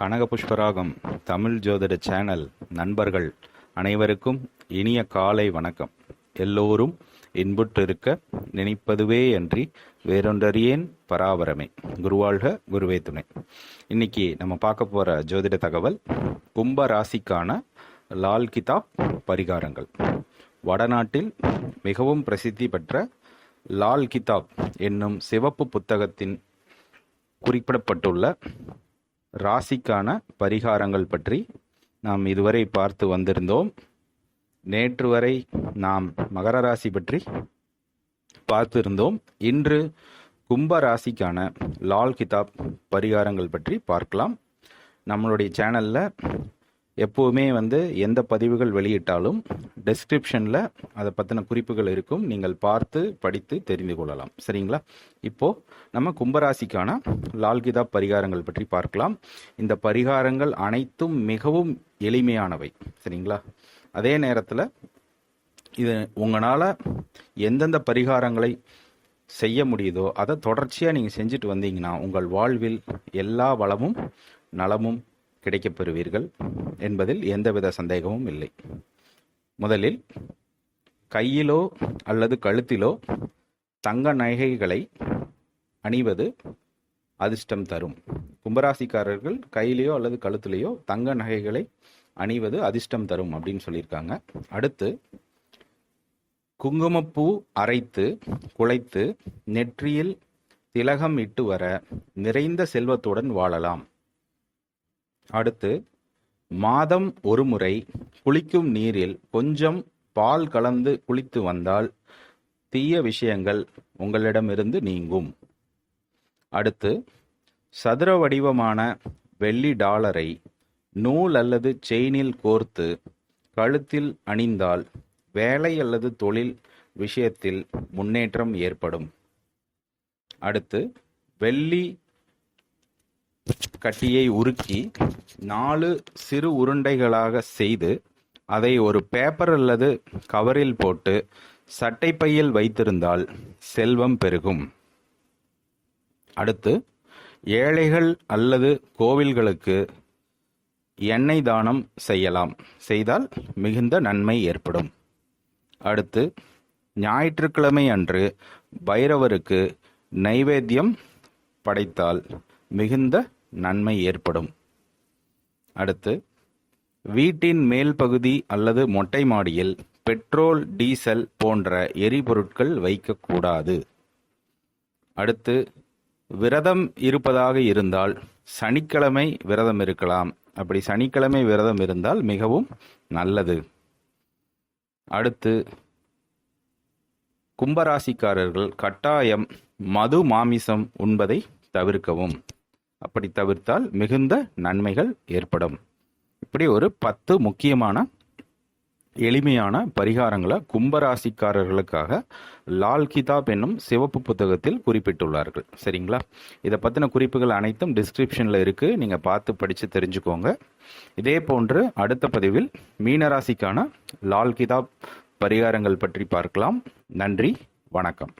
கனக புஷ்பராகம் தமிழ் ஜோதிட சேனல் நண்பர்கள் அனைவருக்கும் இனிய காலை வணக்கம். எல்லோரும் இன்புற்றிருக்க நினைப்பதுவே அன்றி வேறொன்றறியேன் பராபரமே. குருவாழ்க குருவே துணை. இன்னைக்கு நம்ம பார்க்க போற ஜோதிட தகவல் கும்ப ராசிக்கான லால் கிதாப் பரிகாரங்கள். வடநாட்டில் மிகவும் பிரசித்தி பெற்ற லால் கிதாப் என்னும் சிவப்பு புத்தகத்தின் குறிப்பிடப்பட்டுள்ள ராசிக்கான பரிகாரங்கள் பற்றி நாம் இதுவரை பார்த்து வந்திருந்தோம். நேற்று வரை நாம் மகர ராசி பற்றி பார்த்திருந்தோம். இன்று கும்ப ராசிக்கான லால் கிதாப் பரிகாரங்கள் பற்றி பார்க்கலாம். நம்மளுடைய சேனலில் எப்போவுமே வந்து எந்த பதிவுகள் வெளியிட்டாலும் டெஸ்கிரிப்ஷனில் அதை பற்றின குறிப்புகள் இருக்கும். நீங்கள் பார்த்து படித்து தெரிந்து கொள்ளலாம். சரிங்களா? இப்போ நம்ம கும்பராசிக்கான லால்கிதா பரிகாரங்கள் பற்றி பார்க்கலாம். இந்த பரிகாரங்கள் அனைத்தும் மிகவும் எளிமையானவை. சரிங்களா? அதே நேரத்தில் இது உங்களால் எந்தெந்த பரிகாரங்களை செய்ய முடியுதோ அதை தொடர்ச்சியாக நீங்கள் செஞ்சுட்டு வந்தீங்கன்னா உங்கள் வாழ்வில் எல்லா வளமும் நலமும் கிடைக்கப் பெறுவீர்கள் என்பதில் எந்தவித சந்தேகமும் இல்லை. முதலில் கையிலோ அல்லது கழுத்திலோ தங்க நகைகளை அணிவது அதிர்ஷ்டம் தரும். கும்பராசிக்காரர்கள் கையிலேயோ அல்லது கழுத்திலேயோ தங்க நகைகளை அணிவது அதிர்ஷ்டம் தரும் அப்படின்னு சொல்லியிருக்காங்க. அடுத்து குங்குமப்பூ அரைத்து குழைத்து நெற்றியில் திலகம் இட்டு வர நிறைந்த செல்வத்துடன் வாழலாம். அடுத்து மாதம் ஒரு முறை குளிக்கும் நீரில் கொஞ்சம் பால் கலந்து குளித்து வந்தால் தீய விஷயங்கள் உங்களிடமிருந்து நீங்கும். அடுத்து சதுர வடிவமான வெள்ளி டாலரை நூல் அல்லது செயினில் கோர்த்து கழுத்தில் அணிந்தால் வேலை அல்லது தொழில் விஷயத்தில் முன்னேற்றம் ஏற்படும். அடுத்து வெள்ளி கட்டியை உருக்கி நாலு சிறு உருண்டைகளாக செய்து அதை ஒரு பேப்பர் அல்லது கவரில் போட்டு சட்டைப்பையில் வைத்திருந்தால் செல்வம் பெருகும். அடுத்து ஏழைகள் அல்லது கோவில்களுக்கு எண்ணெய் தானம் செய்யலாம். செய்தால் மிகுந்த நன்மை ஏற்படும். அடுத்து ஞாயிற்றுக்கிழமை அன்று பைரவருக்கு நைவேத்தியம் படைத்தால் மிகுந்த நன்மை ஏற்படும். அடுத்து வீட்டின் மேல் பகுதி அல்லது மொட்டை மாடியில் பெட்ரோல் டீசல் போன்ற எரிபொருட்கள் வைக்கக்கூடாது. அடுத்து விரதம் இருப்பதாக இருந்தால் சனிக்கிழமை விரதம் இருக்கலாம். அப்படி சனிக்கிழமை விரதம் இருந்தால் மிகவும் நல்லது. அடுத்து கும்பராசிக்காரர்கள் கட்டாயம் மது மாமிசம் உண்பதை தவிர்க்கவும். அப்படி தவிர்த்தால் மிகுந்த நன்மைகள் ஏற்படும். இப்படி ஒரு பத்து முக்கியமான எளிமையான பரிகாரங்களை கும்பராசிக்காரர்களுக்காக லால் கிதாப் என்னும் சிவப்பு புத்தகத்தில் குறிப்பிட்டுள்ளார்கள். சரிங்களா? இதை பற்றின குறிப்புகள் அனைத்தும் டிஸ்கிரிப்ஷனில் இருக்குது நீங்கள் பார்த்து படித்து தெரிஞ்சுக்கோங்க. இதே போன்று அடுத்த பதிவில் மீனராசிக்கான லால் கிதாப் பரிகாரங்கள் பற்றி பார்க்கலாம். நன்றி வணக்கம்.